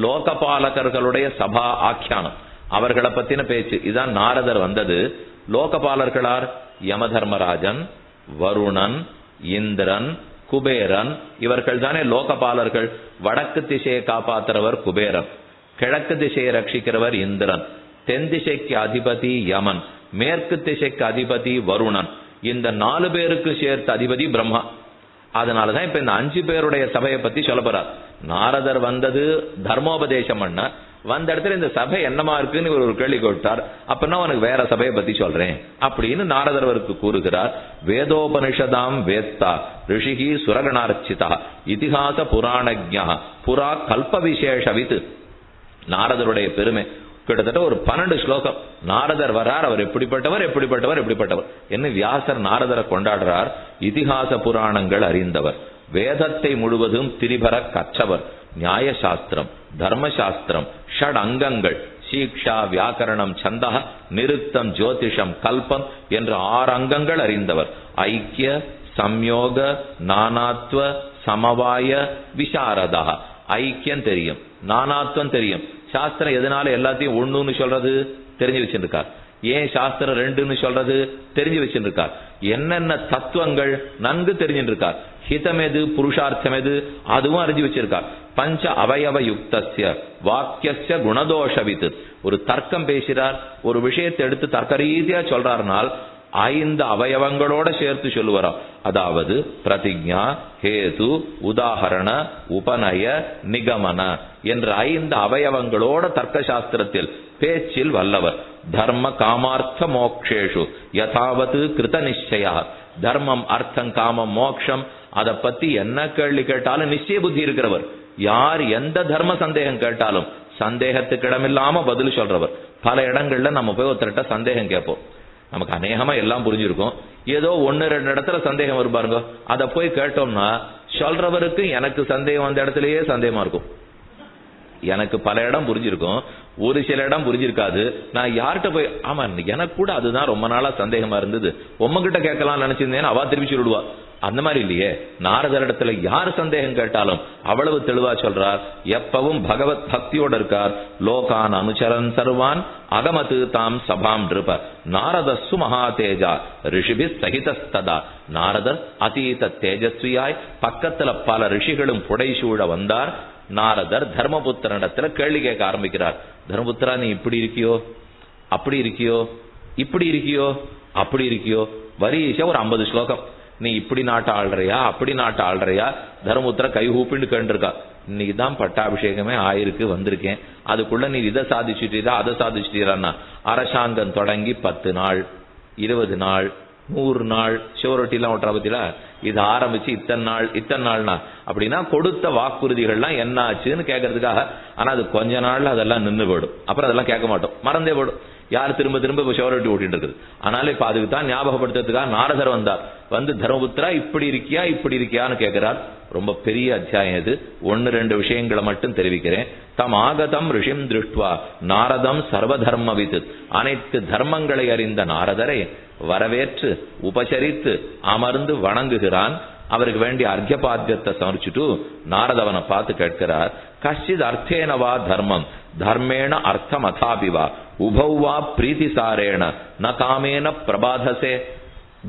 லோகபாலகர்களுடைய சபா ஆக்கியானம். அவர்களை பத்தின பேச்சு. இதான் நாரதர் வந்தது. லோகபாலர்களார் யமதர்மராஜன் வருணன் இந்திரன் குபேரன். இவர்கள் தானே லோகபாலர்கள். வடக்கு திசையை காப்பாத்துறவர் குபேரன். கிழக்கு திசையை ரட்சிக்கிறவர் இந்திரன். தென் திசைக்கு அதிபதி யமன். மேற்கு திசைக்கு அதிபதி வருணன். இந்த நாலு பேருக்கு சேர்த்த அதிபதி பிரம்மா. அதனாலதான் இப்ப இந்த அஞ்சு பேருடைய சபையை பத்தி சொல்ல போறார். நாரதர் வந்தது தர்மோபதேசம் பண்ணார். வந்த இடத்துல இந்த சபை என்னமா இருக்குன்னு இவர் ஒரு கேள்வி கேட்டார். அப்பன்னா உனக்கு வேற சபையை பத்தி சொல்றேன். அப்படின்னு நாரதர் அவருக்கு கூறுகிறார். வேதோபனிஷதாம் வேத்தா ரிஷிகி சுரகணார்ச்சிதா இதிகாச புராணஜா புரா கல்ப விசேஷவித் நாரதருடைய பெருமை. கிட்டத்தட்ட ஒரு பன்னெண்டு ஸ்லோகம். நாரதர் வரார் அவர் எப்படிப்பட்டவர் எப்படிப்பட்டவர் எப்படிப்பட்டவர். என்ன வியாசர் நாரதரை கொண்டாடுறார்? இதிகாச புராணங்கள் அறிந்தவர். வேதத்தை முழுவதும் திரிபர கற்றவர். நியாயசாஸ்திரம் தர்மசாஸ்திரம் ஷட் அங்கங்கள் சீக்ஷா வியாக்கரணம் சந்தா நிருத்தம் ஜோதிஷம் கல்பம் என்ற ஆறு அங்கங்கள் அறிந்தவர். ஐக்கிய சம்யோக நானாத்வ சமவாய விசாரதா ஐக்கியம் தெரியும். நானாத்வம் தெரியும். சாஸ்திரம் எதனால எல்லாத்தையும் ஒண்ணுன்னு சொல்றது? தெரிஞ்சு வச்சிருக்கார் ஏன் சாஸ்திரம் ரெண்டுன்னு சொல்றது? தெரிஞ்சு வச்சிருக்கார் என்னென்ன தத்துவங்கள் நன்கு தெரிஞ்சிருக்கார் ஹிதம் எது புருஷார்த்தம் எது அதுவும் அறிஞ்சு வச்சிருக்கார் பஞ்ச அவயவ யுக்தசிய வாக்கியஸ்ய குணதோஷவித்து. ஒரு தர்க்கம் பேசுறார் ஒரு விஷயத்தை எடுத்து தர்க்க ரீதியா சொல்றாருனால் ஐந்து அவயவங்களோட சேர்த்து சொல்லுவாராம். அதாவது பிரதிஜா ஹேது உதாகரண உபநய நிகமன என்ற ஐந்து அவயவங்களோட தர்க்க சாஸ்திரத்தில் பேச்சில் வல்லவர். தர்ம காமார்த்த மோக்ஷேஷு யதாவது கிருத நிச்சயா தர்மம் அர்த்தம் காமம் மோக்ஷம் அதை பத்தி என்ன கேள்வி கேட்டாலும் நிச்சய புத்தி இருக்கிறவர். யார் எந்த தர்ம சந்தேகம் கேட்டாலும் சந்தேகத்துக்கு இடமில்லாம பதில் சொல்றவர். பல இடங்கள்ல நம்ம போய் ஒருத்தர்கிட்ட சந்தேகம் கேட்போம். நமக்கு அநேகமா எல்லாம் புரிஞ்சிருக்கும். ஏதோ ஒன்னு ரெண்டு இடத்துல சந்தேகம் இருப்பாருங்க அதை போய் கேட்டோம்னா சொல்றவருக்கு எனக்கு சந்தேகம் அந்த இடத்துலயே சந்தேகமா இருக்கும். எனக்கு பல இடம் புரிஞ்சிருக்கும். ஒரு சில இடம் புரிஞ்சிருக்காது. நான் யார்கிட்ட போய் ஆமா எனக்கு கூட அதுதான் ரொம்ப நாளா சந்தேகமா இருந்தது. உம்மகிட்ட கேட்கலாம் நினைச்சிருந்தேன் அவா திருப்பி சொல்லிடுவா. அந்த மாதிரி இல்லையே. நாரதரிடத்துல யார் சந்தேகம் கேட்டாலும் அவ்வளவு தெளிவா சொல்றார். எப்பவும் பகவத் பக்தியோட இருக்கார். லோகான் அனுச்சரன் சர்வான் அகமது தாம் சபாம் நிருப நாரதஸ்ஸு மகா தேஜா ரிஷிபி சகிதஸ்ததா. நாரதர் அதீத தேஜஸ்வியாய் பக்கத்துல பல ரிஷிகளும் புடைசூழ வந்தார். நாரதர் தர்மபுத்திரனிடத்துல கேள்வி கேட்க ஆரம்பிக்கிறார். தர்மபுத்திரா நீ இப்படி இருக்கியோ? அப்படி இருக்கியோ? இப்படி இருக்கியோ? அப்படி இருக்கியோ? வரிசை ஒரு ஐம்பது ஸ்லோகம். நீ இப்படி நாட்டை ஆள்றியா அப்படி நாட்டை ஆள்றியா? தர்மபுத்திர கைகூப்பின்னு கேட்டுருக்கா. இன்னைக்கு தான் பட்டாபிஷேகமே ஆயிருக்கு வந்திருக்கேன். அதுக்குள்ள நீ இதை சாதிச்சுட்டீரா அதை சாதிச்சுட்டீரான்னா? அரசாங்கம் தொடங்கி பத்து நாள் இருபது நாள் நூறு நாள் சிவரொட்டிலாம் ஓட்டுறா பத்தியா இது ஆரம்பிச்சு இத்தனை நாள் இத்தனை நாள்னா? அப்படின்னா கொடுத்த வாக்குறுதிகள்லாம் என்ன ஆச்சுன்னு கேட்கறதுக்காக. ஆனா அது கொஞ்ச நாள்ல அதெல்லாம் நின்று போயிடும். அப்புறம் அதெல்லாம் கேட்க மாட்டோம். மறந்தே போடும் யார் திரும்ப திரும்ப இப்ப ஓட்டிட்டு இருக்குது? ஆனாலும் இப்ப அதுக்கு தான் ஞாபகப்படுத்துறதுக்காக நாரதர் வந்தார். வந்து தர்மபுத்திரா இப்படி இருக்கியா இப்படி இருக்கியான்னு கேட்கிறார் ரொம்ப பெரிய அத்தியாயம் இது. ஒன்னு ரெண்டு விஷயங்களை மட்டும் தெரிவிக்கிறேன். தம் ஆகதம் ரிஷிம் திருஷ்டுவா நாரதம் சர்வதர்மவித். அனைத்து தர்மங்களை அறிந்த நாரதரை வரவேற்று உபசரித்து அமர்ந்து வணங்குகிறான். அவருக்கு வேண்டிய அர்க்கபாத்தியத்தை சமர்ச்சிட்டு நாரதவனை பார்த்து கேட்கிறார். கஷ்டித் அர்த்தேனவா தர்மம் தர்மேண அர்த்தம் அதாபிவா உபௌவா பிரீதிசாரேண ந காமேன பிரபாதசே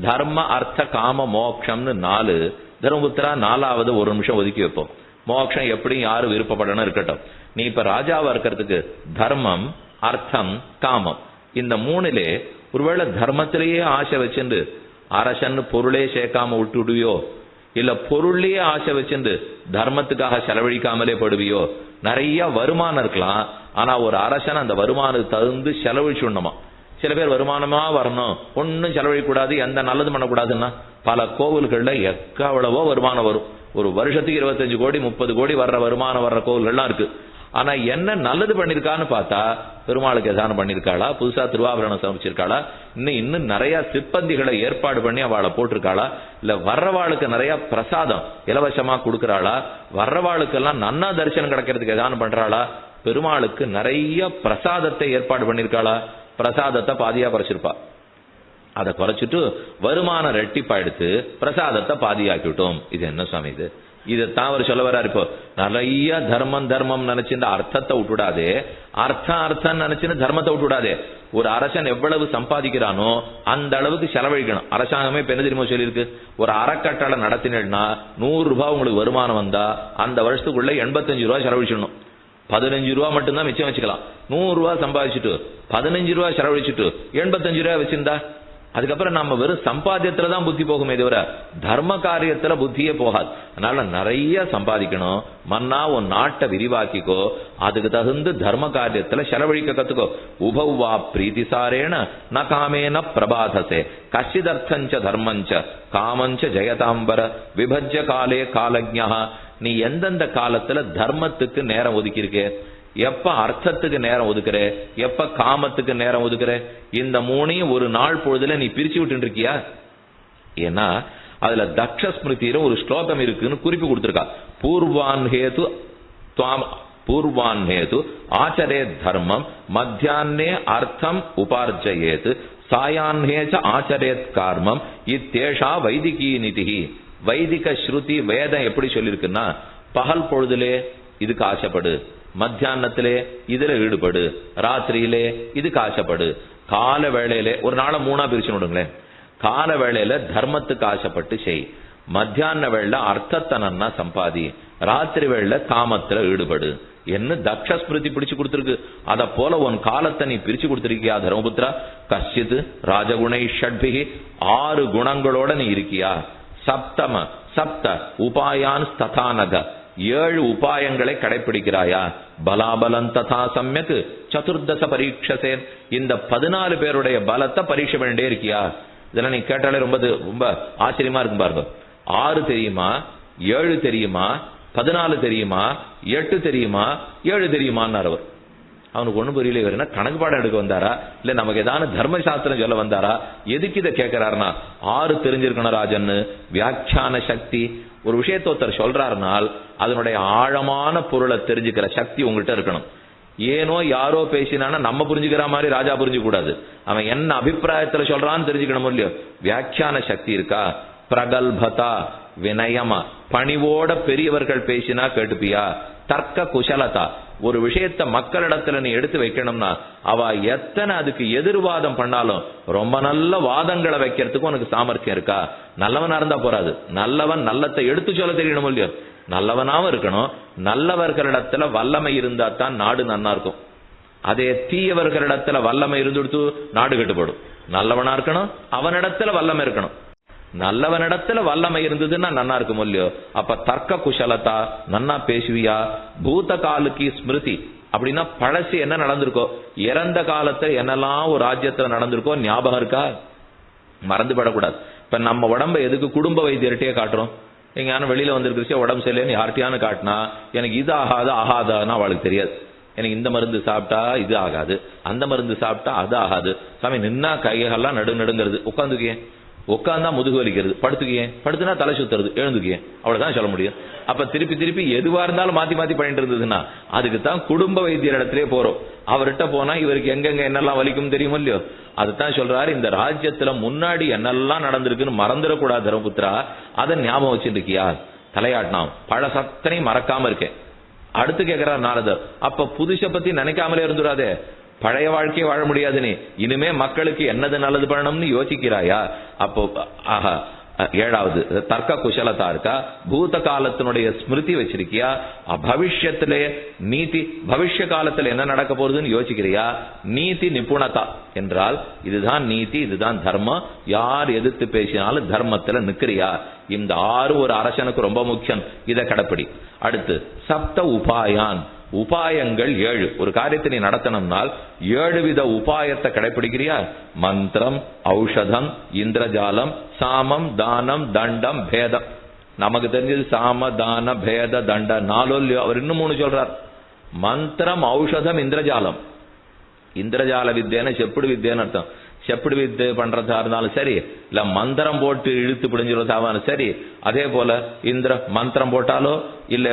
தர்ம அர்த்த காம மோக்ஷம்னு நாலு தர்மபுத்திரா நாலாவது ஒரு நிமிஷம் ஒதுக்கி வைப்போம். மோக்ஷம் எப்படி யாரு விருப்பப்படணும் இருக்கட்டும். நீ இப்ப ராஜாவா இருக்கிறதுக்கு தர்மம் அர்த்தம் காமம். இந்த மூணுலே ஒருவேளை தர்மத்திலேயே ஆசை வச்சுண்டு அரசன்னு பொருளே சேர்க்காம விட்டுடுவியோ? இல்ல பொருள்லயே ஆசை வச்சிருந்து தர்மத்துக்காக செலவழிக்காமலே படுவியோ? நிறைய வருமானம் இருக்கலாம். ஆனா ஒரு அரசன் அந்த வருமானத்தை தகுந்து செலவழிச்சுடணுமா? சில பேர் வருமானமா வரணும். ஒன்னும் செலவழிக்க கூடாது எந்த நல்லது பண்ணக்கூடாதுன்னா பல கோவில்கள்ல எக்கவளவோ வருமானம் வரும். ஒரு வருஷத்துக்கு இருபத்தஞ்சு கோடி முப்பது கோடி வர்ற வருமானம் வர்ற கோவில்கள்லாம் இருக்கு. ஆனா என்ன நல்லது பண்ணிருக்கான்னு பார்த்தா பெருமாளுக்கு எதானம் பண்ணிருக்காளா? புதுசா திருவாபரணம் சமைச்சிருக்காளா இன்னும் இன்னும் நிறைய சிப்பந்திகளை ஏற்பாடு பண்ணி அவளை போட்டிருக்காளா? இல்ல வர்றவாளுக்கு நிறைய பிரசாதம் இலவசமா கொடுக்கறாளா? வர்றவாளுக்கெல்லாம் நன்னா தரிசனம் கிடைக்கிறதுக்கு எதானம் பண்றாளா? பெருமாளுக்கு நிறைய பிரசாதத்தை ஏற்பாடு பண்ணிருக்காளா? பிரசாதத்தை பாதியா குறைச்சிருப்பா. அதை குறைச்சிட்டு வருமானம் ரெட்டிப்பா எடுத்து பிரசாதத்தை பாதியாக்கிவிட்டோம். இது என்ன சுவாமி இது? இதைத்தான் அவர் சொல்ல வர்றாரு. இப்போ நிறைய தர்மம் தர்மம் நினைச்சிருந்த அர்த்தத்தை விட்டுடாதே அர்த்தம் அர்த்தம் நினைச்சுன்னு தர்மத்தை விட்டுடாதே ஒரு அரசன் எவ்வளவு சம்பாதிக்கிறானோ அந்த அளவுக்கு செலவழிக்கணும். அரசாங்கமே இப்ப என்ன தெரியுமா சொல்லியிருக்கு? ஒரு அறக்கட்டளை நடத்தினா நூறு ரூபாய் உங்களுக்கு வருமானம் வந்தா அந்த வருஷத்துக்குள்ள எண்பத்தஞ்சு ரூபாய் செலவழிச்சிடணும். பதினஞ்சு ரூபா மட்டும்தான் மிச்சம் வச்சுக்கலாம். நூறு ரூபாய் சம்பாதிச்சுட்டு பதினஞ்சு ரூபாய் செலவழிச்சுட்டு எண்பத்தஞ்சு ரூபாய் வச்சிருந்தா அதுக்கப்புறம் நம்ம வெறும் சம்பாத்தியத்துல தான் புத்தி போகுமே தவிர தர்ம காரியத்துல புத்தியே போகாது. அதனால நிறைய சம்பாதிக்கணும். மன்னா உன் நாட்டை விரிவாக்கிக்கோ. அதுக்கு தகுந்து தர்ம காரியத்துல செலவழிக்க கத்துக்கோ. உபவா பிரீதிசாரேன ந காமேன பிரபாதசே. கஷிதர்த்தஞ்ச தர்மஞ்ச காமஞ்ச ஜெயதாம்பர விபஜ்ய காலே காலஜா நீ எந்தெந்த காலத்துல தர்மத்துக்கு நேரம் ஒதுக்கியிருக்கே? எப்ப அர்த்தத்துக்கு நேரம் ஒதுக்குற? எப்ப காமத்துக்கு நேரம் ஒதுக்குற? இந்த மூணையும் ஒரு நாள் பொழுதுல நீ பிரிச்சு விட்டு இருக்கியா ஏன்னா அதுல தக்ஷ ஸ்மிருதியில ஒரு ஸ்லோகம் இருக்குன்னு குறிப்பு கொடுத்திருக்கா. பூர்வான் ஹேது பூர்வான் ஹேது ஆச்சரே தர்மம் மத்தியானே அர்த்தம் உபார்ஜயேத் சாயான்ஹேச்ச ஆச்சரேத் கார்மம் இத்தேஷா வைதிகி நிதி வைதிக ஸ்ருதி வேதம் எப்படி சொல்லியிருக்குன்னா பகல் பொழுதுலே இதுக்கு ஆசைப்படு. மத்தியானத்திலே இதுல ஈடுபடு ராத்திரியிலே இதுக்கு ஆசைப்படு கால வேளையிலே ஒரு நாளை மூணா பிரிச்சு விடுங்களேன். கால வேளையில தர்மத்துக்கு ஆசைப்பட்டு செய். மத்தியான வேளையில அர்த்தத்தனா சம்பாதி. ராத்திரி வேளையில காமத்துல ஈடுபடு. என்ன தக்ஷ ஸ்மிருதி பிடிச்சு கொடுத்துருக்கு? அத போல உன் காலத்தை நீ பிரிச்சு கொடுத்திருக்கியா தர்மபுத்திரா? கஷ்டித் ராஜகுணை ஷட்பிகி ஆறு குணங்களோட நீ இருக்கியா? சப்தம சப்த உபாயான் ஸ்ததானத ஏழு உபாயங்களை கடைபிடிக்கிறாயா பலாபலம் ததா சமயக்கு சதுர்தச பரீட்சசேன் இந்த பதினாலு பேருடைய பலத்தை பரீட்சை பண்ணிட்டே இருக்கியா? இதெல்லாம் நீ கேட்டாலே ரொம்ப ரொம்ப ஆச்சரியமா இருக்கும் பாருங்க. ஆறு தெரியுமா? ஏழு தெரியுமா? பதினாலு தெரியுமா? எட்டு தெரியுமா? ஏழு தெரியுமான்னு அவர். அவனுக்கு ஒண்ணு புரியல இவர் என்ன கணக்கு பாடம் எடுக்க வந்தாரா? இல்ல நமக்கு ஏதான தர்மசாஸ்திரம் சொல்ல வந்தாரா? எதுக்கு இதை கேட்கிறாருன்னா ஆறு தெரிஞ்சிருக்கணும் ராஜன்னு. வியாக்கியான சக்தி ஒரு விஷயத்த ஒருத்தர் சொல்றாருனால் அதனுடைய ஆழமான பொருளை தெரிஞ்சுக்கிற சக்தி உங்கள்கிட்ட இருக்கணும். ஏனோ யாரோ பேசினானா நம்ம புரிஞ்சுக்கிற மாதிரி ராஜா புரிஞ்சுக்க கூடாது அவன் என்ன அபிப்பிராயத்துல சொல்றான்னு தெரிஞ்சுக்கணும் இல்லையோ? வியாக்கியான சக்தி இருக்கா? பிரகல்பதா வினயமா பணிவோட பெரியவர்கள் பேசினா கேட்டுப்பியா? தர்க்க குசலதா? ஒரு விஷயத்த மக்களிடத்துல நீ எடுத்து வைக்கணும்னா அவ எத்தனை அதுக்கு எதிர்வாதம் பண்ணாலும் ரொம்ப நல்ல வாதங்களை வைக்கிறதுக்கு உனக்கு சாமர்த்தியம் இருக்கா? நல்லவனா இருந்தா போறாது. நல்லவன் நல்லத்தை எடுத்து சொல்ல தெரியணும் இல்லையோ? நல்லவனாவும் இருக்கணும். நல்லவர்களிடத்துல வல்லமை இருந்தா தான் நாடு நன்னா இருக்கும். அதே தீயவர்களிடத்துல வல்லமை இருந்துடுத்து நாடு கட்டுப்படும். நல்லவனா இருக்கணும் அவனிடத்துல வல்லமை இருக்கணும். நல்லவனிடத்துல வல்லமை இருந்ததுன்னா நன்னா இருக்கும் இல்லையோ? அப்ப தர்க்க குஷலத்தா நன்னா பேசுவியா? பூத காலுக்கு ஸ்மிருதி. அப்படின்னா பழசு என்ன நடந்திருக்கோ? இறந்த காலத்துல என்னெல்லாம் ஒரு ராஜ்யத்துல நடந்திருக்கோ ஞாபகம் இருக்கா? மறந்து படக்கூடாது. இப்ப நம்ம உடம்ப எதுக்கு குடும்ப வைத்தியர்கிட்டயே காட்டுறோம்? எங்கயான வெளியில வந்திருக்கிறச்சே உடம்பு சரியில்லைன்னு யார்கிட்டயானு காட்டினா எனக்கு இது ஆகாது ஆகாதான்னு அவளுக்கு தெரியாது. எனக்கு இந்த மருந்து சாப்பிட்டா இது ஆகாது. அந்த மருந்து சாப்பிட்டா அது ஆகாது. சாமி நின்னா கைகள்லாம் நடு நடுங்கிறது உட்காந்துக்கேன் உட்காந்தா முதுகு வலிக்கிறது. படுத்துக்கியே. படுத்துனா தலை சுத்துறது. எழுந்துக்கியே. அவ்வளவுதான் சொல்ல முடியும். அப்ப திருப்பி திருப்பி எதுவா இருந்தாலும் மாத்தி மாத்தி பண்ணிட்டு இருந்ததுன்னா அதுக்கு தான் குடும்ப வைத்தியர் இடத்திலே போறோம். அவர்கிட்ட போனா இவருக்கு எங்கெங்க என்னெல்லாம் வலிக்கும் தெரியுமோ இல்லையோ? அதுதான் சொல்றாரு இந்த ராஜ்யத்துல முன்னாடி என்னெல்லாம் நடந்திருக்குன்னு மறந்துடக்கூடாது தர்மபுத்திரா. அதை ஞாபகம் வச்சிருக்கியா இருக்கியா பழ பழசத்தனையும் மறக்காம இருக்கேன். அடுத்து கேட்கிறார் நாரதர். அப்ப புதுச பத்தி நினைக்காமலே இருந்துடாதே. பழைய வாழ்க்கையை வாழ முடியாதுன்னு இனிமே மக்களுக்கு என்னது நல்லது பண்ணணும்னு யோசிக்கிறாயா? அப்போ ஆஹா ஏழாவது தர்க்க குஷலதா இருக்கா? பூத காலத்தினுடைய ஸ்மிருதி வச்சிருக்கியா? பவிஷ்யத்திலே நீதி பவிஷ்ய காலத்துல என்ன நடக்க போறதுன்னு யோசிக்கிறியா? நீதி நிபுணதா என்றால் இதுதான் நீதி இதுதான் தர்மம். யார் எதிர்த்து பேசினாலும் தர்மத்துல நிக்கிறியா? இந்த ஆறு ஒரு அரசனுக்கு ரொம்ப முக்கியம். இதை கடைப்பிடி. அடுத்து சப்த உபாயான். உபாயங்கள் ஏழு. ஒரு காரியத்தை நீ நடத்தணும்னால் ஏழு வித உபாயத்தை கடைபிடிக்கிறியா மந்திரம் ஔஷதம் இந்திரஜாலம் சாமம் தானம் தண்டம் பேதம். நமக்கு தெரிஞ்சது சாம தான பேத தண்ட. நாலோ இல்லையோ? அவர் இன்னும் மூணு சொல்றார். மந்திரம் ஔஷதம் இந்திரஜாலம். இந்திரஜால வித்தியன்னு செப்புடு வித்தியன்னு அர்த்தம். செப்பிடு வித்து பண்றதா இருந்தாலும் சரி இல்ல மந்திரம் போட்டு இழுத்து பிடிஞ்சிருந்தாலும் சரி அதே போல இந்திர மந்திரம் போட்டாலோ இல்ல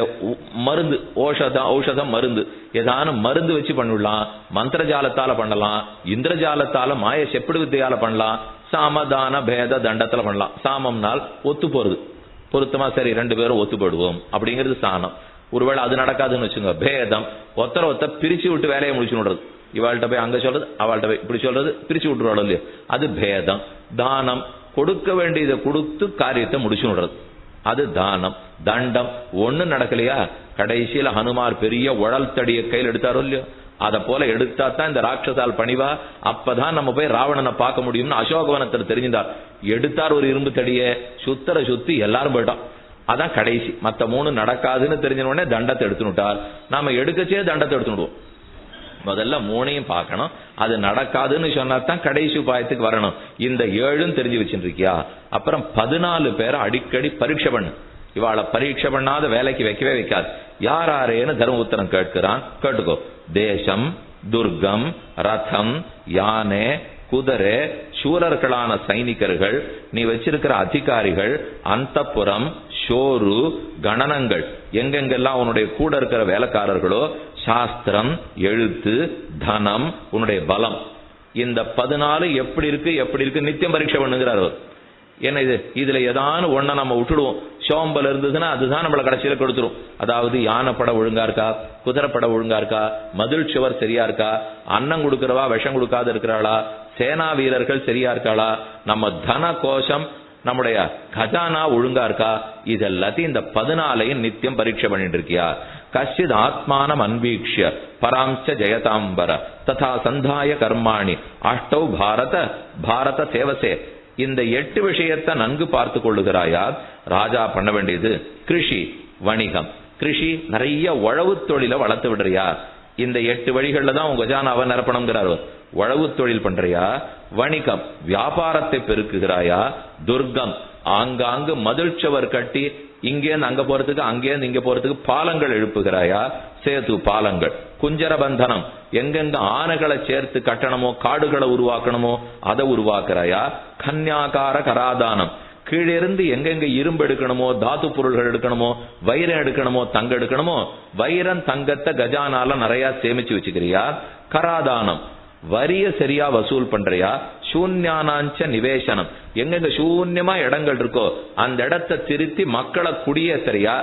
மருந்து ஓஷதம் ஔஷதம் மருந்து ஏதான மருந்து வச்சு பண்ணிடலாம் மந்திரஜாலத்தால பண்ணலாம் இந்திரஜாலத்தால மாய செப்புடு வித்தையால பண்ணலாம் சாமதான பேத தண்டத்துல பண்ணலாம். சாமம்னால் ஒத்து போறது. பொருத்தமா சரி ரெண்டு பேரும் ஒத்து போடுவோம் அப்படிங்கிறது சாணம். ஒருவேளை அது நடக்காதுன்னு வச்சுங்க பேதம். ஒருத்தர ஒத்த பிரிச்சு விட்டு வேலையை முடிச்சு விடுறது இவாள்கிட்ட போய் அங்க சொல்றது அவள்கிட்ட போய் இப்படி சொல்றது பிரிச்சு விட்டுருவாள் இல்லையா? அது பேதம். தானம். கொடுக்க வேண்டியதை கொடுத்து காரியத்தை முடிச்சு விடுறது. அது தானம். தண்டம். ஒண்ணு நடக்கலையா? கடைசியில ஹனுமார் பெரிய உழல் தடியை கையில் எடுத்தாரோ இல்லையோ? அதை போல எடுத்தா தான் இந்த ராட்சசால் பணிவா? அப்பதான் நம்ம போய் ராவணனை பார்க்க முடியும்னு அசோகவனத்தில் தெரிஞ்சிருந்தார். எடுத்தார் ஒரு இரும்பு தடியை. சுத்தர சுத்தி எல்லாரும் போயிட்டோம். அதான் கடைசி. மத்த மூணு நடக்காதுன்னு தெரிஞ்ச உடனே தண்டத்தை எடுத்துனுட்டார் நாம எடுக்கச்சே தண்டத்தை எடுத்துனுடுவோம் முதல்ல மூணையும் பார்க்கணும். அது நடக்காதுன்னு சொன்னா தான் கடைசி உபாயத்துக்கு வரணும். இந்த ஏழும் தெரிஞ்சு வச்சுருக்கியா? அப்புறம் பதினாலு பேரை அடிக்கடி பரீட்சை பண்ணு. இவாளை பரீட்சை பண்ணாத வேலைக்கு வைக்கவே வைக்காது. யார் யாரேன்னு தர்மபுத்திரன் கேட்கிறான். கேட்டுக்கோ. தேசம் துர்கம் ரதம் யானை குதிரை சூரர்களான சைனிகர்கள் நீ வச்சிருக்கிற அதிகாரிகள் அந்த புறம் ஷோரு கணனங்கள் எங்கெங்கெல்லாம் உன்னுடைய கூட இருக்கிற வேலைக்காரர்களோ சாஸ்திரம் எழுத்து தனம் உன்னுடைய பலம். இந்த பதினாலு எப்படி இருக்கு எப்படி இருக்கு நித்தியம் பரீட்சை பண்ணுங்கிறார் அவர் என்ன இது? இதுல ஏதான ஒண்ண நம்ம விட்டுடுவோம். சோம்பல் இருந்ததுன்னா அதுதான் நம்மள கடைசியில கொடுத்துரும். அதாவது யானை படம் ஒழுங்கா இருக்கா? குதிரை படம் ஒழுங்கா இருக்கா? மதில் சுவர் சரியா இருக்கா? அன்னம் கொடுக்கிறவா விஷம் கொடுக்காத இருக்கிறாளா? சேனா வீரர்கள் சரியா இருக்காளா? நம்ம தன கோஷம் நம்முடைய கஜானா ஒழுங்கா இருக்கா? இதெல்லாத்தையும் இந்த பதினாலையும் நித்தியம் பரீட்சை பண்ணிட்டு இருக்கியா? கஷ்டித் ஆத்மானம் அன்வீக்ஷிய பராம்ச ஜெயதாம்பர ததா சந்தாய கர்மாணி அஷ்டௌ பாரத பாரத சேவசே இந்த எட்டு விஷயத்தை நன்கு பார்த்து கொள்ளுகிறாயா ராஜா பண்ண வேண்டியது கிருஷி வணிகம். கிருஷி நிறைய உழவு தொழில வளர்த்து விடுறியா? இந்த எட்டு வழிகள்ல தான் உங்க கஜானாவை நிரப்பணுங்கிறார் உழவு தொழில் பண்றியா? வணிகம். வியாபாரத்தை பெருக்குகிறாயா? துர்க்கம். ஆங்காங்கு மதில் கட்டி இங்கேருந்து அங்க போறதுக்கு அங்கேருந்து இங்க போறதுக்கு பாலங்கள் எழுப்புகிறாயா? சேது பாலங்கள். குஞ்சர பந்தனம். எங்கெங்க ஆனைகளை சேர்த்து கட்டணமோ காடுகளை உருவாக்கணுமோ அதை உருவாக்குறாயா? கன்யாகார கராதானம். கீழே இருந்து எங்கெங்க இரும்பு எடுக்கணுமோ தாத்து பொருள்கள் எடுக்கணுமோ வைரம் எடுக்கணுமோ தங்க எடுக்கணுமோ வைரம் தங்கத்தை கஜானால நிறைய சேமிச்சு வச்சுக்கிறியா? கராதானம். வரிய சரியா வசூல் பண்றியா? சூன்யானாஞ்ச நிவேசனம். எங்கெங்க சூன்யமா இடங்கள் இருக்கோ அந்த இடத்தை திருத்தி மக்களை குடியேத்தறியா?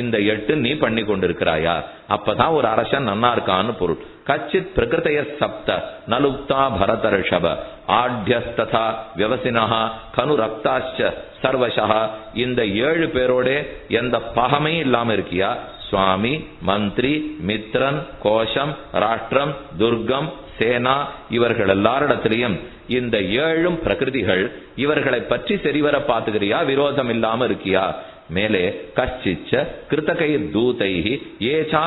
இந்த எட்டு நீ பண்ணி கொண்டிருக்கிறாயா? அப்பதான் ஒரு அரசன் நன்னா இருக்கான்னு பொருள். கச்சித் பிரகிருதய சப்த நலுப்தா பரத ரிஷப ஆட்யஸ்ததா விவசினஹா கனு ரக்தாச்ச சர்வசா இந்த ஏழு பேரோட எந்த பகமையும் இல்லாம இருக்கியா? சுவாமி மந்திரி மித்ரன் கோஷம் ராஷ்டிரம் துர்க்கம் சேனா இவர்கள் எல்லாரிடத்திலையும் இந்த ஏழும் பிரகிருதிகள் இவர்களை பற்றி சரிவர பாத்துக்கிறியா விரோதம் இல்லாம இருக்கியா? மேலே கஷ்டிச்ச கிருத்தகை தூதை ஏச்சா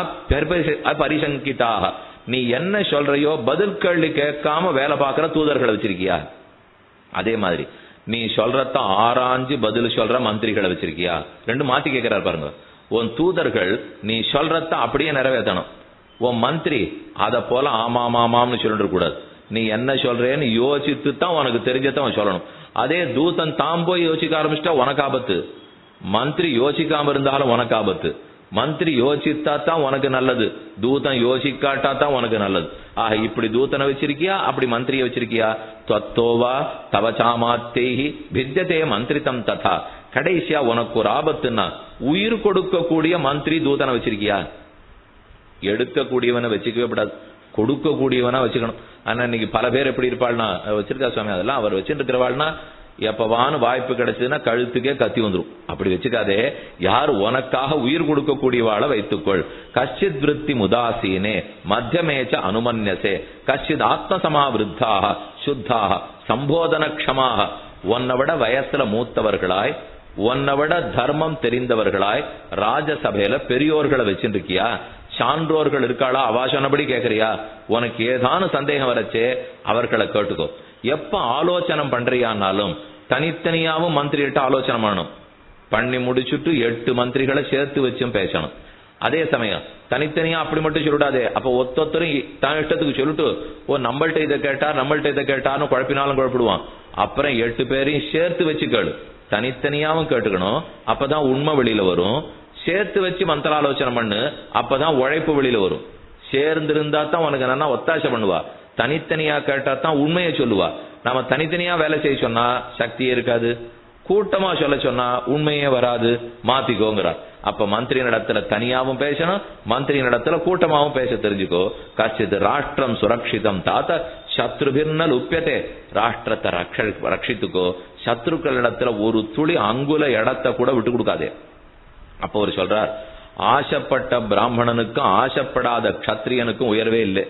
பரிசங்கிதாக நீ என்ன சொல்றையோ பதில் கேள்வி கேட்காம வேலை பார்க்கிற தூதர்களை வச்சிருக்கியா? அதே மாதிரி நீ சொல்றத ஆராய்ஞ்சு பதில் சொல்ற மந்திரிகளை வச்சிருக்கியா? ரெண்டு மாத்தி கேட்கிறார் பாருங்க. உன் தூதர்கள் நீ சொல்றத அப்படியே நிறைவேற்றணும். உன் மந்திரி அத போல ஆமாம் ஆமாம்னு சொல்லிட்டு கூடாது நீ என்ன சொல்றேன்னு யோசித்து தான் உனக்கு தெரிஞ்சதான் சொல்லணும். அதே தூதன் தான் போய் யோசிக்க ஆரம்பிச்சிட்டா உனக்கு ஆபத்து. மந்திரி யோசிக்காம இருந்தாலும் உனக்கு ஆபத்து. மந்திரி யோசித்தா தான் உனக்கு நல்லது. தூதன் யோசிக்காட்டா தான் உனக்கு நல்லது. ஆக இப்படி தூதனை வச்சிருக்கியா? அப்படி மந்திரியை வச்சிருக்கியா? தத்தோவா தவச்சாமாத்தேகி வித்தியதே மந்திரித்தம் ததா. கடைசியா உனக்கு ஒரு ஆபத்துன்னா உயிர் கொடுக்கக்கூடிய மந்திரி தூதனை வச்சிருக்கியா? எடுக்கக்கூடியவனை வச்சுக்கவே கூடாது கொடுக்கக்கூடியவனா வச்சுக்கணும். ஆனா இன்னைக்கு பல பேர் எப்படி இருப்பாள்னா வச்சிருக்கா சுவாமி? அதெல்லாம் அவர் வச்சுட்டு இருக்கிறவாள்னா எப்பவான வாய்ப்பு கிடைச்சதுன்னா கழுத்துக்கே கத்தி வந்துடும் அப்படி வச்சுக்காதே யார் உனக்காக உயிர் கொடுக்கக்கூடியவாளை வைத்துக்கொள். கஷ்டித் விருத்தி முதாசீனே மத்தியமேச்ச அனுமன்யசே. கஷ்டித் ஆத்மசமா விருத்தாக சுத்தாக சம்போதன க்ஷமாக உன்னை விட வயசுல மூத்தவர்களாய் உன்னை விட தர்மம் தெரிந்தவர்களாய் ராஜசபையில பெரியோர்களை வச்சிருக்கியா? சான்றோர்கள் இருக்காளா? அவா சொன்னபடி கேட்கறியா உனக்கு ஏதானும் சந்தேகம் வரச்சே அவர்களை கேட்டுக்கோ. எப்ப ஆலோசனை பண்றியானாலும் தனித்தனியாவும் மந்திரிகிட்ட ஆலோசனை பண்ணணும். பண்ணி முடிச்சுட்டு எட்டு மந்திரிகளை சேர்த்து வச்சும் பேசணும். அதே சமயம் தனித்தனியா அப்படி மட்டும் சொல்லிடாதே. அப்ப ஒத்தொத்தரும் தான் இஷ்டத்துக்கு சொல்லிட்டு ஓ நம்மள்ட்ட இதை கேட்டா நம்மள்ட்ட இதை கேட்டான்னு குழப்பினாலும் குழப்பிடுவான். அப்புறம் எட்டு பேரையும் சேர்த்து வச்சு கேளு. தனித்தனியாவும் கேட்டுக்கணும். அப்பதான் உண்மை வெளியில வரும். சேர்த்து வச்சு மந்திராலோசனை பண்ணு அப்பதான் உழைப்பு வெளியில வரும். சேர்ந்திருந்தா தான் உனக்கு என்னன்னா ஒத்தாசை பண்ணுவா. தனித்தனியா கேட்டா தான் உண்மையை சொல்லுவா. நாம தனித்தனியா வேலை செய்ய சொன்னா சக்தியே இருக்காது. கூட்டமா சொல்ல சொன்னா உண்மையே வராது. மாத்திக்கோங்கிறார். அப்ப மந்திரி நடத்துல தனியாவும் பேசணும் மந்திரி நடத்துல கூட்டமாவும் பேச தெரிஞ்சுக்கோ. கச்சித் ராஷ்டிரம் சுரக்ஷிதம் தாத்த சத்ருபிர்னல் உப்பியதே ராஷ்டிரத்தை ரக்ஷ ரட்சித்துக்கோ சத்ருக்கள் இடத்துல ஒரு துளி அங்குல இடத்தை கூட விட்டு கொடுக்காதே. அப்போ அவர் சொல்றார் ஆசைப்பட்ட பிராமணனுக்கும் ஆசைப்படாத கத்திரியனுக்கும் உயர்வே இல்லை.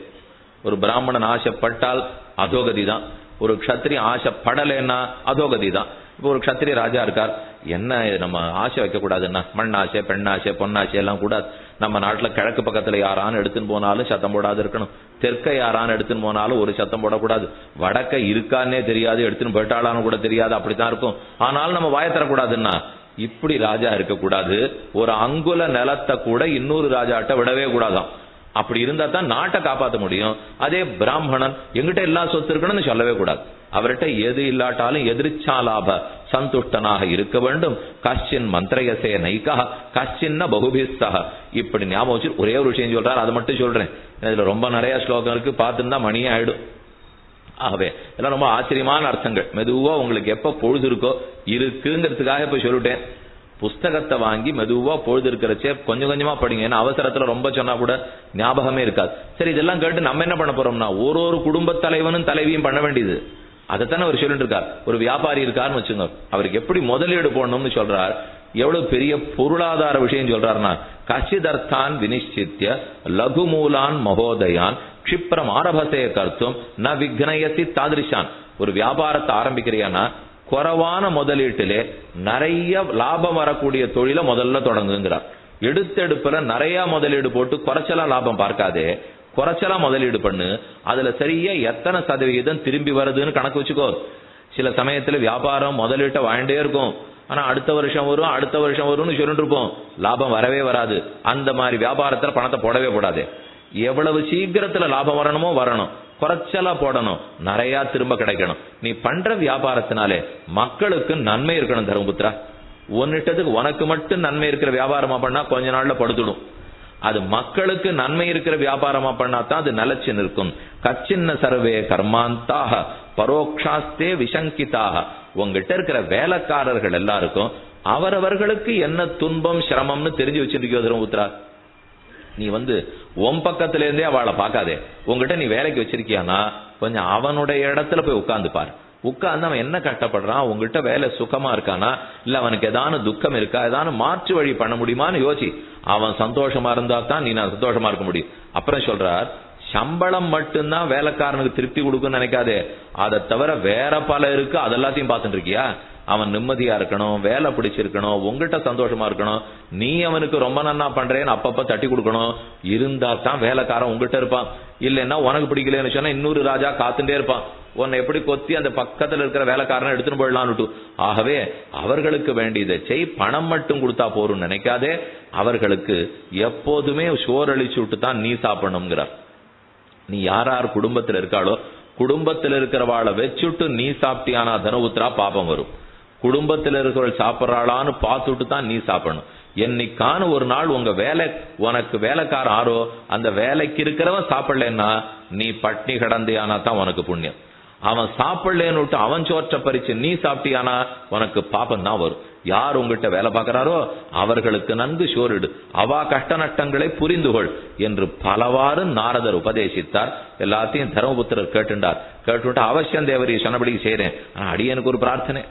ஒரு பிராமணன் ஆசைப்பட்டால் அதோகதி தான் ஒரு கத்திரி ஆசைப்படலைன்னா அதோகதி தான் இப்போ ஒரு க்ஷத்ரிய ராஜா இருக்கார் என்ன நம்ம ஆசை வைக்கக்கூடாதுன்னா? மண்ணாசை மண் ஆசை பொன்னாசை எல்லாம் கூடாது நம்ம நாட்டுல கிழக்கு பக்கத்துல யாரான்னு எடுத்துன்னு போனாலும் சத்தம் போடாது இருக்கணும். தெற்க யாரான்னு எடுத்துன்னு போனாலும் ஒரு சத்தம் போடக்கூடாது. வடக்க இருக்கான்னே தெரியாது எடுத்துன்னு போயிட்டாளான்னு கூட தெரியாது அப்படித்தான் இருக்கும். ஆனாலும் நம்ம வாய தரக்கூடாதுன்னா இப்படி ராஜா இருக்கக்கூடாது. ஒரு அங்குல நிலத்தை கூட இன்னொரு ராஜாட்ட விடவே கூடாதாம். அப்படி இருந்தா தான் நாட்டை காப்பாற்ற முடியும். அதே பிராமணன் எங்கிட்ட எல்லா சொத்து இருக்கணும்னு சொல்லவே கூடாது. அவர்கிட்ட எது இல்லாட்டாலும் எதிர்ச்சா லாப. சந்துஷ்டனாக இருக்க வேண்டும். கஷ்டின் மந்திரயசே நைக்கா கஷ்டின்ன பகுபிஸ்தக. இப்படி ஞாபகம் வச்சு ஒரே ஒரு விஷயம் சொல்றாரு. அதை மட்டும் சொல்றேன். இதுல ரொம்ப நிறைய ஸ்லோகம் இருக்கு. பார்த்துருந்தா மணியே ஆயிடும். ஆகவே இதெல்லாம் ரொம்ப ஆச்சரியமான அர்த்தங்கள். மெதுவா உங்களுக்கு எப்ப பொழுது இருக்கோ இருக்குங்கிறதுக்காக இப்ப சொல்லிட்டேன். புஸ்தகத்தை வாங்கி மெதுவா பொழுது இருக்கிறச்சே கொஞ்சம் கொஞ்சமா படிங்க. ஏன்னா அவசரத்துல ரொம்ப சொன்னா கூட ஞாபகமே இருக்காது. சரி இதெல்லாம் கேட்டு நம்ம என்ன பண்ண போறோம்னா ஒரு ஒரு குடும்ப தலைவனும் தலைவியும் பண்ண வேண்டியது. அதைத்தானே அவர் சொல்லிட்டு இருக்கார். ஒரு வியாபாரி இருக்காருன்னு வச்சுங்க. அவருக்கு எப்படி முதலீடு போடணும்னு சொல்றார். எவ்வளவு பெரிய பொருளாதார விஷயம் சொல்றாருன்னா கசிதர்த்தான் வினிச்சித்ய லகுமூலான் மகோதயான் க்ஷிப்ரம் ஆரபசே கருத்தும் ந விக்னயத்தி தாதிருஷான். ஒரு வியாபாரத்தை ஆரம்பிக்கிறியான்னா குறைவான முதலீட்டிலே நிறைய லாபம் வரக்கூடிய தொழிலை முதல்ல தொடங்குங்கிறார். எடுத்தெடுப்புல நிறைய முதலீடு போட்டு குறைச்சலா லாபம் பார்க்காதே. குறைச்சலா முதலீடு பண்ணு. அதுல சரியா எத்தனை சதவிகிதம் திரும்பி வருதுன்னு கணக்கு வச்சுக்கோ. சில சமயத்துல வியாபாரம் முதலீட்டை வாழ்ந்தே இருக்கும். ஆனா அடுத்த வருஷம் வரும் அடுத்த வருஷம் வரும்னு சொல்லிட்டு இருப்போம். லாபம் வரவே வராது. அந்த மாதிரி வியாபாரத்துல பணத்தை போடவே கூடாது எவ்வளவு சீக்கிரத்துல லாபம் வரணுமோ வரணும். குறைச்சலா போடணும். நிறைய திரும்ப கிடைக்கணும். நீ பண்ற வியாபாரத்தினாலே மக்களுக்கு நன்மை இருக்கணும் தருமபுத்திரா. ஒன்னிட்டதுக்கு உனக்கு மட்டும் நன்மை இருக்கிற வியாபாரமா பண்ணா கொஞ்ச நாள்ல படுத்துடும். அது மக்களுக்கு நன்மை இருக்கிற வியாபாரமா பண்ணா தான் அது நிலச்சி நிற்கும். கச்சின்ன சர்வே கர்மாந்தாக பரோக்ஷாஸ்தே விசங்கிதாக உங்ககிட்ட இருக்கிற வேலைக்காரர்கள் எல்லாருக்கும் அவரவர்களுக்கு என்ன துன்பம் சிரமம்னு தெரிஞ்சு வச்சிருக்கியோ தருமபுத்திரா? நீ வந்து உன் பக்கத்துல இருந்தே அவளை பார்க்காதே. உங்ககிட்ட நீ வேலைக்கு வச்சிருக்கியானா கொஞ்சம் அவனுடைய இடத்துல போய் உட்கார்ந்து பார். உட்கார்ந்து அவன் என்ன கஷ்டப்படுறான்? உங்ககிட்ட வேலை சுகமா இருக்கானா? இல்ல அவனுக்கு ஏதான துக்கம் இருக்கா? ஏதான மாற்று வழி பண்ண முடியுமான்னு யோசி. அவன் சந்தோஷமா இருந்தா தான் நீ நான் சந்தோஷமா இருக்க முடியும். அப்புறம் சொல்றார் சம்பளம் மட்டும்தான் வேலைக்காரனுக்கு திருப்தி கொடுக்குன்னு நினைக்காதே. அதை தவிர வேற பல இருக்கு. அதெல்லாத்தையும் பார்த்துட்டு இருக்கியா? அவன் நிம்மதியா இருக்கணும் வேலை பிடிச்சிருக்கணும் உங்ககிட்ட சந்தோஷமா இருக்கணும். நீ அவனுக்கு ரொம்ப நன்னா பண்றேன்னு அப்பப்ப தட்டி கொடுக்கணும். இருந்தா தான் வேலைக்காரன் உங்ககிட்ட இருப்பான். இல்லைன்னா உனக்கு பிடிக்கலன்னு சொன்னா இன்னொரு ராஜா காத்துட்டே இருப்பான். உன்னை எப்படி கொத்தி அந்த பக்கத்துல இருக்கிற வேலைக்காரனை எடுத்துன்னு போயிடலான்னு ஆகவே அவர்களுக்கு வேண்டியதை செய் பணம் மட்டும் கொடுத்தா போரும் நினைக்காதே. அவர்களுக்கு எப்போதுமே சோறு அழிச்சு விட்டு தான் நீ சாப்பிடணுங்கிறார் நீ யார் யார் குடும்பத்துல இருக்காளோ குடும்பத்தில் இருக்கிறவாளை வச்சுட்டு நீ சாப்பிட்டியானா தனவுத்ரா பாபம் வரும். குடும்பத்தில் இருக்கிறவள் சாப்பிட்றாளான்னு பார்த்துட்டு தான் நீ சாப்பிடணும். என்னைக்கான ஒரு நாள் உங்க வேலை உனக்கு வேலைக்கார ஆரோ அந்த வேலைக்கு இருக்கிறவன் சாப்பிடலன்னா நீ பட்னி கடந்தியானா தான் உனக்கு புண்ணியம். அவன் சாப்பிடலன்னு விட்டு அவன் சோற்ற பறிச்சு நீ சாப்பிட்டியானா உனக்கு பாப்பம் தான் வரும். யார் உங்ககிட்ட வேலை பார்க்கிறாரோ அவர்களுக்கு நன்கு சோறிடு. அவா கஷ்ட நஷ்டங்களை புரிந்துகொள் என்று பலவாறு நாரதர் உபதேசித்தார். எல்லாத்தையும் தர்மபுத்திரர் கேட்டுண்டார். கேட்டுவிட்டு அவசியம் தேவரி சொன்னபடி செய்யறேன் ஆனா அடியனுக்கு ஒரு பிரார்த்தனை.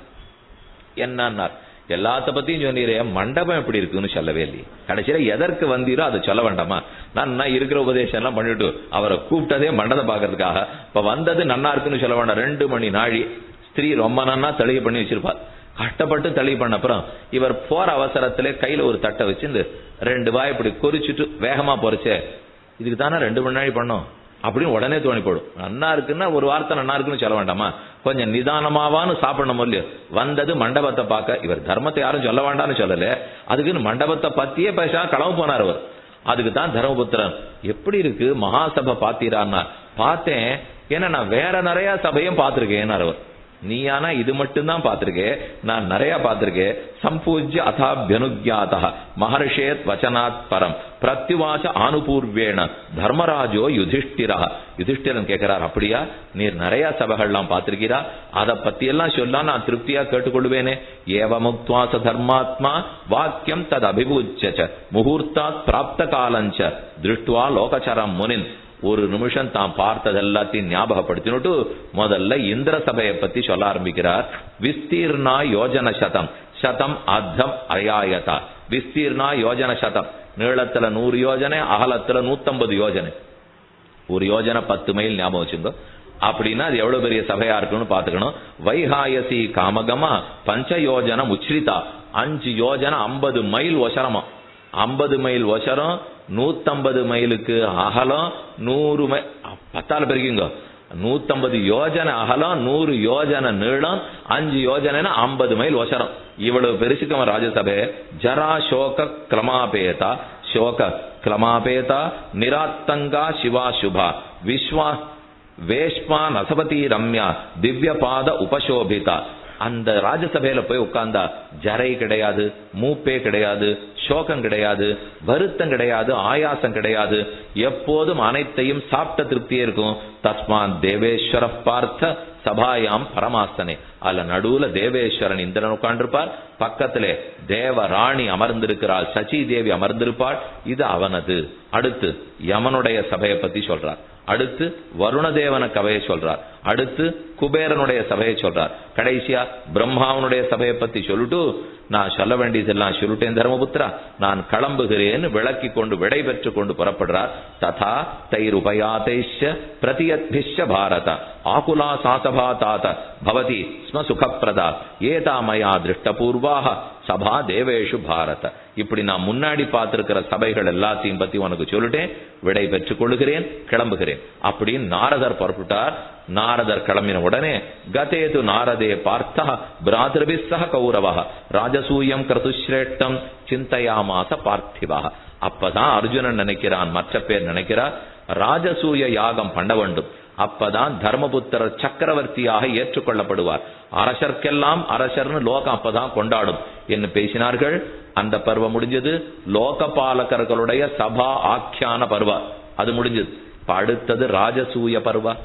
என்னன்னார்? எல்லாத்த பத்தியும் சொன்னீரே மண்டபம் எப்படி இருக்குன்னு சொல்லவே இல்லையே. கடைசியில எதற்கு வந்தீரோ அதை சொல்ல வேண்டாமா? நான் நான் இருக்கிற உபதேசம் எல்லாம் பண்ணிட்டு அவரை கூப்பிட்டதே மண்டபம் பாக்குறதுக்காக இப்ப வந்தது நன்னா இருக்குன்னு சொல்ல வேண்டாம். ரெண்டு மணி நாழி ஸ்திரீ ரொம்ப நன்னா தெளிவு பண்ணி வச்சிருப்பா கஷ்டப்பட்டு தெளிவு பண்ண அப்புறம் இவர் போற அவசரத்திலே கையில ஒரு தட்டை வச்சு இந்த ரெண்டு வாய் இப்படி கொறிச்சிட்டு வேகமா போறச்சே. இதுக்கு தானே ரெண்டு மணி நாழி பண்ணோம்? அப்படின்னு உடனே தோணி போடும் நன்னா இருக்குன்னா ஒரு வார்த்தை நன்னா இருக்குன்னு சொல்ல வேண்டாமா? கொஞ்சம் நிதானமாவான்னு சாப்பிடணும் இல்லையோ? வந்தது மண்டபத்தை பார்க்க. இவர் தர்மத்தை யாரும் சொல்ல வேண்டாம்னு சொல்லல. அதுக்குன்னு மண்டபத்தை பத்தியே பேசா களவு போனார் அவர். அதுக்கு தான் தர்மபுத்திரன். எப்படி இருக்கு? மகாசபை பார்த்தீரான்னா பார்த்தேன். ஏன்னா நான் வேற நிறைய சபையும் பார்த்திருக்கேன் அவர். நீயானா இது மட்டும்தான் பார்த்திருக்கே நான் நிறைய பார்த்திருக்கேன் சம்பூஜ்ய அதாபியனுஜாத மகர்ஷேத் வச்சனாத் பரம் பிரத்திவாச ஆனுபூர்வேண தர்மராஜோ யுதிஷ்டிரா யுதிஷ்டிரன் கேட்கிறார் அப்படியா? நீர் நிறைய சபைகள்லாம் பார்த்திருக்கிறா? அதை பத்தி எல்லாம் சொல்ல நான் திருப்தியா கேட்டுக்கொள்வேனே ஏவமுக்துவாச தர்மாத்மா வாக்கியம் தது அபிபூச்ச முகூர்த்தாத் பிராப்த காலஞ்ச திருஷ்டுவா லோகச்சரம் முனின் ஒரு நிமிஷம் தான் பார்த்தது எல்லாத்தையும் ஞாபகப்படுத்தினுட்டு முதல்ல இந்திர சபையை பத்தி சொல்ல ஆரம்பிக்கிறார். விஸ்தீர்ணா யோஜன சதம். சதம் அர்த்தம் அயாயதா விஸ்தீர்ணா யோஜன சதம். நீளத்துல நூறு யோஜனை அகலத்துல நூத்தம்பது யோஜனை. ஒரு யோஜனை பத்து மைல் ஞாபகம் வச்சுங்க அப்படின்னா அது எவ்வளவு பெரிய சபையா இருக்குன்னு பாத்துக்கணும் வைகாயசி காமகமா பஞ்ச யோஜனை உச்சிரிதா அஞ்சு யோஜனை ஐம்பது மைல் ஒசரமா. ஐம்பது மைல் ஒசரம் நூத்தம்பது மைலுக்கு அகலம் நூறு மைல் பத்தால பெருக்கிங்க. நூத்தம்பது யோஜனை அகலம் நூறு யோஜனை நீளம் அஞ்சு யோஜனைனா ஐம்பது மைல் ஒசரம் இவ்வளவு பெருசுக்கவன் ராஜசபை ஜரா சோக கிரமாபேதா சோக கிரமாபேதா நிராத்தங்கா சிவா சுபா விஸ்வா வேஷ்மா நசபதி ரம்யா திவ்யபாத உபசோபிதா. அந்த ராஜசபையில போய் உட்கார்ந்தா ஜரை கிடையாது மூப்பே கிடையாது சோகம் கிடையாது வருத்தம் கிடையாது ஆயாசம் கிடையாது. எப்போதும் அனைத்தையும் சாப்பிட்ட திருப்தியே இருக்கும். தஸ்மான் தேவேஸ்வர பார்த்த சபாயாம் பரமாஸ்தனே அதுல நடுவுல தேவேஸ்வரன் இந்திரன் உட்கார்ந்திருப்பார். பக்கத்திலே தேவ ராணி அமர்ந்திருக்கிறாள் சச்சி தேவி அமர்ந்திருப்பாள். இது அவனது. அடுத்து யமனுடைய சபையை பத்தி சொல்றார். அடுத்து வருணதேவன கவையை சொல்றார். அடுத்து குபேரனுடைய சபையை சொல்றார். கடைசியா பிரம்மாவனுடைய சபையை பத்தி சொல்லிட்டு நான் சொல்ல வேண்டியதெல்லாம் சொல்லிட்டேன் தர்மபுத்திரா. நான் கிளம்புகிறேன் விளக்கி கொண்டு விடை பெற்று கொண்டு புறப்படுறார். ததா தைருபயாதைஷ பிரதியத்பிஷ பாரத. ஆகுலா சாசபா தாத பவதி ஸ்ம சுகப்பிரதா. ஏதா மயா திருஷ்டபூர்வாக சபா தேவேஷு பாரத. இப்படி நான் முன்னாடி பார்த்திருக்கிற சபைகள் எல்லாத்தையும் பத்தி உனக்கு சொல்லிட்டேன் விடை பெற்றுக் கொள்ளுகிறேன் கிளம்புகிறேன். அப்படின்னு நாரதர் புறப்பட்டார். நாரதர் கிளம்பின உடனே கதேது நாரதே பார்த்தா பிராதிருபி சக கௌரவா ராஜசூயம் கிரதுஸ்ரேஷ்டம் சிந்தையாமாச பார்த்திவா அப்பதான் அர்ஜுனன் நினைக்கிறான் மற்ற பேர் நினைக்கிறார் ராஜசூய யாகம் பண்ண வேண்டும் அப்பதான் தர்மபுத்திரர் சக்கரவர்த்தியாக ஏற்றுக்கொள்ளப்படுவார். அரசர்க்கெல்லாம் அரசர்னு லோகம் அப்பதான் கொண்டாடும். என்று பேசினார்கள்? அந்த பருவம் முடிஞ்சது. லோகபாலகர்களுடைய சபா ஆக்கியான பருவம். அது முடிஞ்சது. அடுத்தது ராஜசூய பருவ